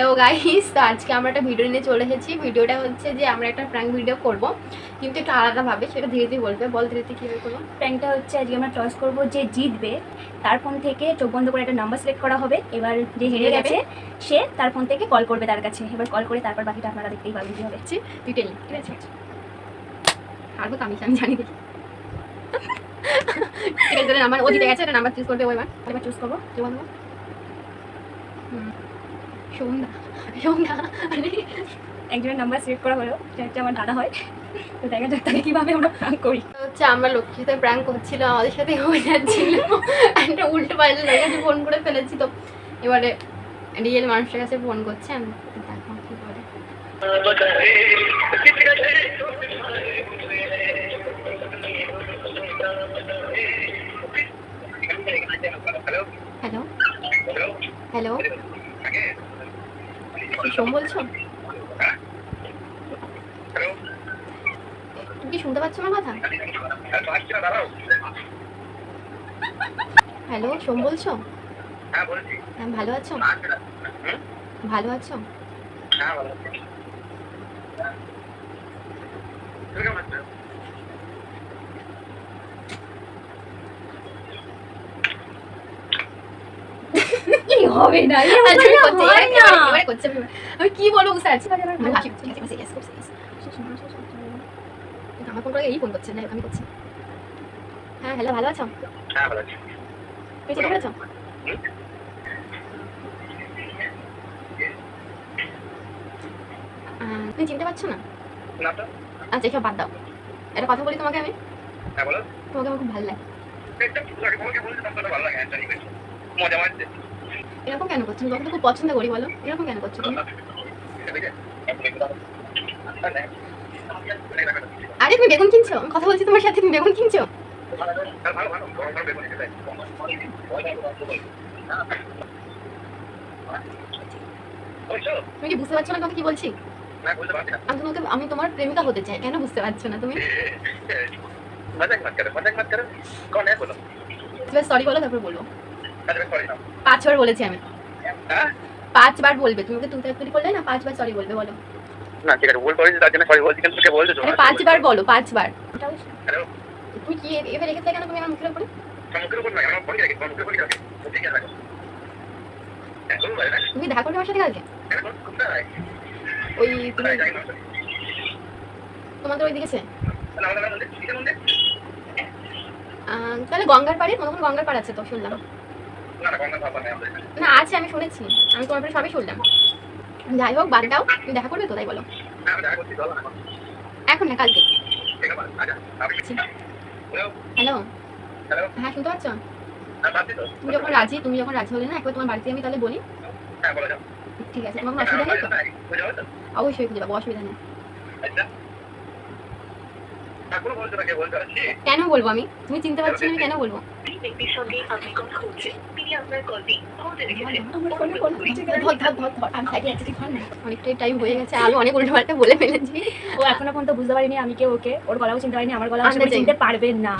Hello guys তো আজকে আমরা একটা ভিডিও নিয়ে চলে এসেছি। ভিডিওটা হচ্ছে যে আমরা একটা প্র্যাঙ্ক ভিডিও করব কিন্তু একটু আলাদাভাবে সেটা ধীরে ধীরে বলবে। বল ধীরে ধীরে কীভাবে করব? প্র্যাঙ্কটা হচ্ছে আজকে আমরা টস করব যে জিতবে তার ফোন থেকে চোখ বন্ধ করে একটা নাম্বার সিলেক্ট করা হবে। এবার যে হেরে গেছে সে তার ফোন থেকে কল করবে তার কাছে। এবার কল করে তারপর বাকিটা আপনারা দেখতেই পাবেন কি হবে তুই টেলি ঠিক আছে? হারবো তো আমি আমি জানি দেখি। ঠিক আছে নাম্বার ও জিতে গেছে একটা নাম্বার চুজ করবে ও এবার। এবার চুজ করব। কি বলব হুম, সন্ধ্যা সন্ধ্যা আরে, একজনের নাম্বার সিলেক্ট করা হলো সেটা হচ্ছে আমার দাদা হয়। তো দেখা যাক তাকে কীভাবে আমরা প্র্যাঙ্ক করি। হচ্ছে আমরা লক্ষ্মীর সাথে প্র্যাঙ্ক করছিল, আমাদের সাথে হয়ে যাচ্ছিল। একটা উল্টো পাল্টা লোকের কাছে ফোন করে ফেলেছি তো। এবারে রিয়েল মানুষের কাছে ফোন করছে, আমি দেখো কি করে। হ্যালো হ্যালো সোম বলছো তুমি কি শুনতে পাচ্ছ আমার কথা? হ্যালো সোম বলছো হ্যাঁ বলছি ভালো আছো? ভালো আছো? হ্যাঁ ভালো আছি। তুমি কেমন আছো? কি হবে না আমি করছি, আমি। কি বলব বুঝতে পারছি আছে, আছে। আমার ফোন করে এই ফোন করছে না আমি করছি। হ্যাঁ হ্যালো ভালো আছো? হ্যাঁ ভালো আছি। তুমি চিনতে পেরেছ আহ, তুমি চিনতে পারছ না? আচ্ছা এসব বাদ দাও। একটা কথা বলি তোমাকে আমি? হ্যাঁ তোমাকে আমার খুব ভালো লাগে। মজা মারছে। এরকম কেন করছ? তুমি তো খুব পছন্দ করি বলো। এরকম কেন করছ তুমি? আরে তুমি বেগুন কিনছো? কথা বলছি তোমার সাথে তুমি বেগুন কিনছো? তুমি কি বুঝতে পারছ না কথা কি বলছি? আমি তোমাকে আমি তোমার প্রেমিকা হতে চাই। কেন বুঝতে পারছ না তুমি? মজাক মত করো মজাক মত করো। কোন হ্যায় বলো। সরি বলো তারপর বলো পাঁচবার বলেছি আমি। পাঁচবার বলবে। তুমি ওকে তুই তুই করলে না? পাঁচবার সরি বলবে বলো। না ঠিক আছে ভুল করেছি তার জন্য সরি বলছি কিন্তু তোকে বলতে আরে পাঁচবার বলো পাঁচবার। তুমি কি এ- এবার রেখে কেন তুমি আমার মুখের উপরে? তুমি দেখা করবে আমার সাথে কালকে? ওই তুমি তোমাদের ওই দিকেছে তাহলে গঙ্গার পাড়ে মনে গঙ্গার পাড় আছে তো শুনলাম। না, আছে, আমি শুনেছি। আমি তোমার বাড়ি সবই শুনলাম। যাই হোক, বাদ দাও, তুমি দেখা করবে তো, তাই বলো। এখন না, কালকে। আচ্ছা। হ্যালো? হ্যাঁ শুনতে পাচ্ছ? তুমি যখন রাজি, তুমি যখন রাজি হলে না, একবার তোমার বাড়িতে আমি তাহলে বলি। ঠিক আছে, তোমার কোনো অসুবিধা নেই তো? অবশ্যই খুঁজে পাবো, অসুবিধা নেই। কেন বলব আমি? তুমি চিনতে পারছি আমি কেন বলব? ব্যক্তির সঙ্গে আপনি কথা বলছেন তিনি আপনার কলটি হোল্ডে রেখেছেন অনেকটাই টাইম হয়ে গেছে আমি অনেক বলে ফেলেছি। ও এখনও পর্যন্ত বুঝতে পারিনি আমি কে ওকে। ওর গলাও চিনতে পারিনি আমার গলাও করি। চিনতে পারবে না।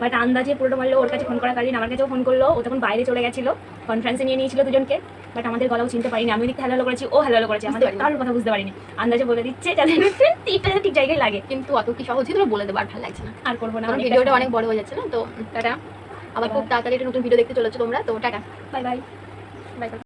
বাট আন্দাজে পুরোটা মারলো ওর কাছে ফোন আমার কাছেও ফোন করল। ও তখন বাইরে চলে গেছিল কনফারেন্সে নিয়ে নিয়েছিল দুজনকে। বাট আমাদের গলাও চিনতে পারিনি আমি দিকে হ্যালো করেছি ও হ্যালো করেছি আমাদের। কারোর কথা বুঝতে পারিনি। আন্দাজে বলে দিচ্ছে তিনটা ঠিক জায়গায় লাগে। কিন্তু অত কি তোমরা বলে দেবো আর ভালো লাগছে না। আর করব না ভিডিওটা অনেক বড় হয়ে যাচ্ছে না তো টাটা। আবার খুব তাড়াতাড়ি একটা নতুন ভিডিও দেখতে চলেছো তোমরা তো টাটা। Bye bye bye